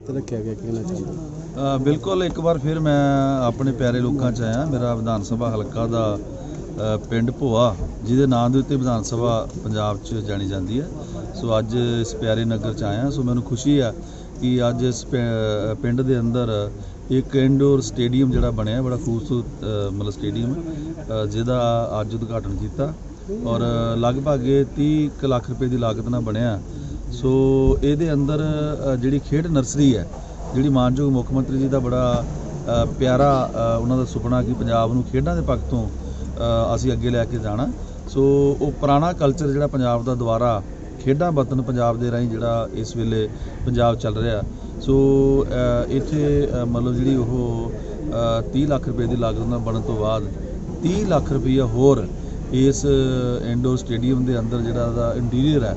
ਤੇ ਰੱਖਿਆ ਗਿਆ ਕੀ ਚਾਹੁੰਦਾ ਬਿਲਕੁਲ ਇੱਕ ਵਾਰ ਫਿਰ ਮੈਂ ਆਪਣੇ ਪਿਆਰੇ ਲੋਕਾਂ 'ਚ ਆਇਆ। ਮੇਰਾ ਵਿਧਾਨ ਸਭਾ ਹਲਕਾ ਦਾ ਅ, ਪਿੰਡ ਭੋਆ ਜਿਹਦੇ ਨਾਂ ਦੇ ਉੱਤੇ ਵਿਧਾਨ ਸਭਾ ਪੰਜਾਬ 'ਚ ਜਾਣੀ ਜਾਂਦੀ ਹੈ। ਸੋ ਅੱਜ ਇਸ ਪਿਆਰੇ ਨਗਰ 'ਚ ਆਇਆ। ਸੋ ਮੈਨੂੰ ਖੁਸ਼ੀ ਆ ਕਿ ਅੱਜ ਇਸ ਪਿੰ- ਪਿੰਡ ਦੇ ਅੰਦਰ ਇੱਕ ਇਨਡੋਰ ਸਟੇਡੀਅਮ ਜਿਹੜਾ ਬਣਿਆ ਬੜਾ ਖੂਬਸੂਰਤ ਅ, ਮਤਲਬ ਸਟੇਡੀਅਮ ਅ, ਜਿਹਦਾ ਅੱਜ ਉਦਘਾਟਨ ਕੀਤਾ। ਔਰ ਲਗਭਗ ਇਹ 30 ਕੁ ਲੱਖ ਰੁਪਏ ਦੀ ਲਾਗਤ ਨਾਲ ਬਣਿਆ। ਸੋ ਇਹਦੇ ਅੰਦਰ ਜਿਹੜੀ ਖੇਡ ਨਰਸਰੀ ਹੈ ਜਿਹੜੀ ਮਾਨਯੋਗ ਮੁੱਖ ਮੰਤਰੀ ਜੀ ਦਾ ਬੜਾ ਪਿਆਰਾ ਉਹਨਾਂ ਦਾ ਸੁਪਨਾ ਕਿ ਪੰਜਾਬ ਨੂੰ ਖੇਡਾਂ ਦੇ ਪੱਖ ਤੋਂ ਅਸੀਂ ਅੱਗੇ ਲੈ ਕੇ ਜਾਣਾ। ਸੋ ਉਹ ਪੁਰਾਣਾ ਕਲਚਰ ਜਿਹੜਾ ਪੰਜਾਬ ਦਾ ਦੁਬਾਰਾ ਖੇਡਾਂ ਵਤਨ ਪੰਜਾਬ ਦੇ ਰਾਹੀਂ ਜਿਹੜਾ ਇਸ ਵੇਲੇ ਪੰਜਾਬ ਚੱਲ ਰਿਹਾ। ਸੋ ਇੱਥੇ ਮਤਲਬ ਜਿਹੜੀ ਉਹ ਅ, 30 ਲੱਖ ਰੁਪਏ ਦੀ ਲਾਗਤ ਨਾਲ ਬਣਨ ਤੋਂ ਬਾਅਦ 30 ਲੱਖ ਰੁਪਈਆ ਹੋਰ ਇਸ ਇੰਡੋਰ ਸਟੇਡੀਅਮ ਦੇ ਅੰਦਰ ਜਿਹੜਾ ਦਾ ਇੰਟੀਰੀਅਰ ਹੈ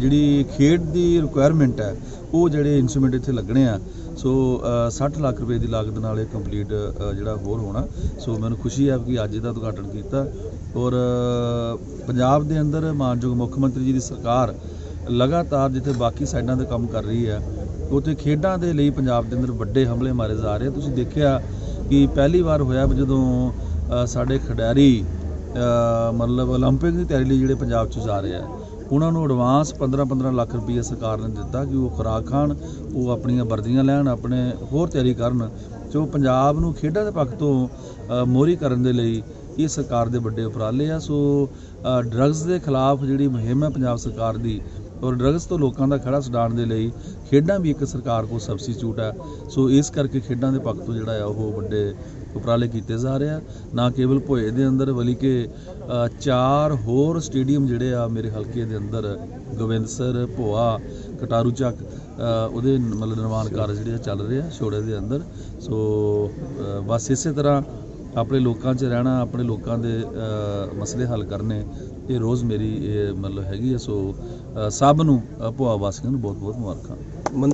ਜਿਹੜੀ ਖੇਡ ਦੀ ਰਿਕੁਆਇਰਮੈਂਟ ਹੈ ਉਹ ਜਿਹੜੇ ਇਨਸਟਰੂਮੈਂਟ ਇੱਥੇ ਲੱਗਣੇ ਆ ਸੋ ਅ, 60 ਲੱਖ ਰੁਪਏ ਦੀ ਲਾਗਤ ਨਾਲ ਇਹ ਕੰਪਲੀਟ ਜਿਹੜਾ ਹੋਰ ਹੋਣਾ ਸੋ ਮੈਨੂੰ ਖੁਸ਼ੀ ਹੈ ਕਿ ਅੱਜ ਇਹਦਾ ਉਦਘਾਟਨ ਕੀਤਾ ਔਰ ਅ, ਪੰਜਾਬ ਦੇ ਅੰਦਰ ਮਾਨਯੋਗ ਮੁੱਖ ਮੰਤਰੀ ਜੀ ਦੀ ਸਰਕਾਰ ਲਗਾਤਾਰ ਜਿੱਥੇ ਬਾਕੀ ਸਾਈਡਾਂ ਤੇ ਕੰਮ ਕਰ ਰਹੀ ਹੈ ਉੱਥੇ ਖੇਡਾਂ ਦੇ ਲਈ ਪੰਜਾਬ ਦੇ ਅੰਦਰ ਵੱਡੇ ਹਮਲੇ ਮਾਰੇ ਜਾ ਰਹੇ ਆ। ਤੁਸੀਂ ਦੇਖਿਆ ਕਿ ਪਹਿਲੀ ਵਾਰ ਹੋਇਆ ਵੀ ਜਦੋਂ ਅ, ਸਾਡੇ ਖਿਡਾਰੀ ਅ, ਮਤਲਬ 올림픽 ਦੀ ਤਿਆਰੀ ਲਈ ਜਿਹੜੇ ਪੰਜਾਬ 'ਚ ਜਾ ਰਹੇ ਆ ਉਹਨਾਂ ਨੂੰ ਐਡਵਾਂਸ 15-15 ਲੱਖ ਰੁਪਏ ਸਰਕਾਰ ਨੇ ਦਿੱਤਾ ਕਿ ਉਹ ਖੁਰਾਕ ਖਾਣ ਉਹ ਆਪਣੀਆਂ ਵਰਦੀਆਂ ਲੈਣ ਆਪਣੇ ਹੋਰ ਤਿਆਰੀ ਕਰਨ ਜੋ ਪੰਜਾਬ ਨੂੰ ਖੇਡਾਂ ਦੇ ਪੱਖ ਤੋਂ ਅ, ਮੋਹਰੀ ਕਰਨ ਦੇ ਲਈ ਇਹ ਸਰਕਾਰ ਦੇ ਵੱਡੇ ਉਪਰਾਲੇ ਆ। ਸੋ ਡਰੱਗਸ ਦੇ ਖਿਲਾਫ ਜਿਹੜੀ ਮੁਹਿੰਮ ਹੈ ਪੰਜਾਬ ਸਰਕਾਰ ਦੀ ਔਰ ਡਰੱਗਸ ਤੋਂ ਲੋਕਾਂ ਦਾ ਖੜਾ ਛਡਾਉਣ ਦੇ ਲਈ ਖੇਡਾਂ ਵੀ ਇੱਕ ਸਰਕਾਰ ਕੋਲ ਸਬਸਟੀਚਿਊਟ ਹੈ ਸੋ ਇਸ ਕਰਕੇ ਖੇਡਾਂ ਦੇ ਪੱਖ ਤੋਂ ਜਿਹੜਾ ਆ ਉਹ ਵੱਡੇ ਉਪਰਾਲੇ ਕੀਤੇ ਜਾ ਰਹੇ ਆ। ਨਾ ਕੇਵਲ ਭੋਏ ਦੇ ਅੰਦਰ ਬਲਕਿ ਚਾਰ ਹੋਰ ਸਟੇਡੀਅਮ ਜਿਹੜੇ ਆ ਮੇਰੇ ਹਲਕੇ ਦੇ ਅੰਦਰ ਗੋਬਿੰਦਸਰ ਭੋਆ, ਕਟਾਰੂ ਚੱਕ ਉਹਦੇ ਮਤਲਬ ਨਿਰਮਾਣ ਕਾਰਜ ਜਿਹੜੇ ਆ ਚੱਲ ਰਹੇ ਆ ਛੋੜੇ ਦੇ ਅੰਦਰ। ਸੋ ਬਸ ਇਸੇ ਤਰ੍ਹਾਂ ਆਪਣੇ ਲੋਕਾਂ 'ਚ ਰਹਿਣਾ ਆਪਣੇ ਲੋਕਾਂ ਦੇ ਮਸਲੇ ਹੱਲ ਕਰਨੇ ਇਹ ਰੋਜ਼ ਮੇਰੀ ਇਹ ਮਤਲਬ ਹੈਗੀ ਹੈ ਸੋ ਸਭ ਨੂੰ ਅ, ਭੋਆ ਵਾਸੀਆਂ ਨੂੰ ਬਹੁਤ ਬਹੁਤ ਮੁਬਾਰਕਾਂ।